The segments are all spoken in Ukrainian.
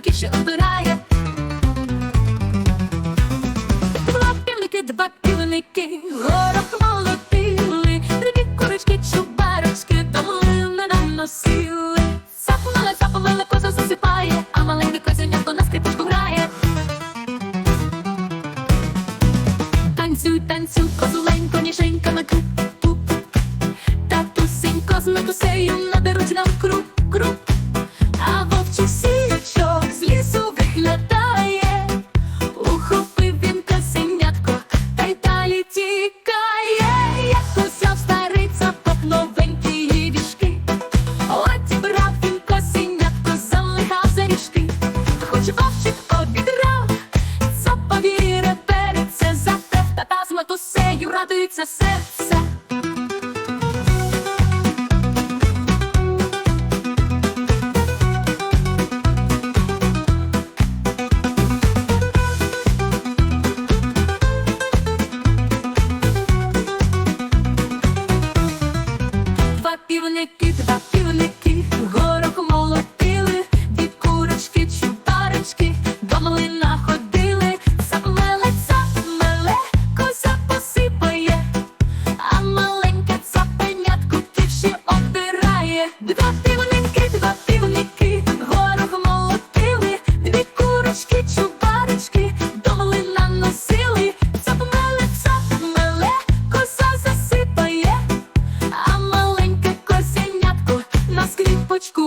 тише обирає. Два півники, два півники, горох молотили, дві курочки, чубарочки, до млина нам носили. Сапували, сапували, коза засипає, а маленьке козенятко на скрипочку грає. Танцюй, танцюй, козуленько, ніженька, туп, туп. Татусенько з матусею нам круг, круг. Радується серце. Два півники, два півники,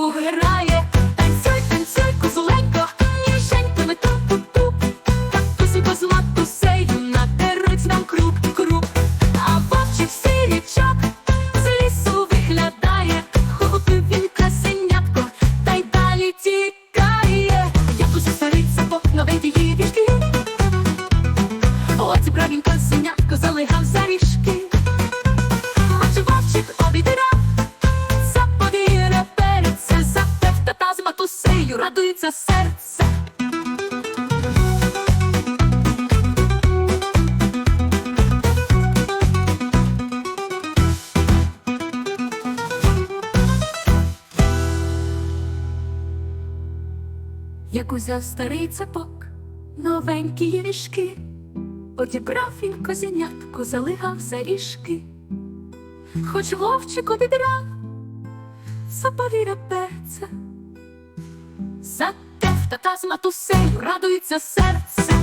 грає. Танцюй, танцюй, козуленько, ніженькими туп-туп-туп. Татусенько з матусею надеруть нам круг, круг. А вовчий сирічок з лісу виглядає. Хопив він козенятко, та й далі тікає. Як уже старий сапог, новенькі її вішки. От зібрав він козенятко, залигав за ріжки. Радується серце. Як узяв старий цепок, новенькі вішки, одібрав він козенятку, залигав за ріжки. Хоч вовчик обідрав, заповіра перця. Зате в на з радується серце.